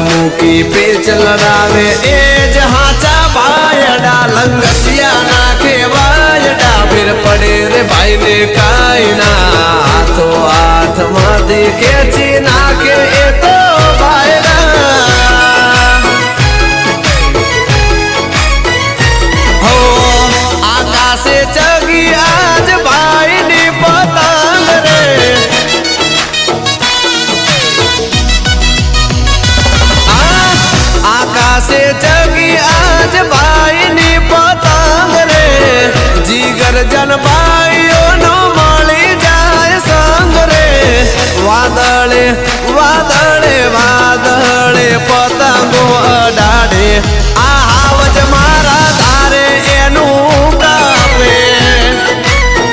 મૂકી પેચ લડાવે એ જ હાચા ભાયડા લંગસિયા ના કેવાય ડાબેર પડે રે ભાઈ ને કાયના હાથો હાથમાં દેખે ના से जगी आज भाई नी पतंग रे। जीगर जल भाई नो माली जाए संग रे। वादले वादले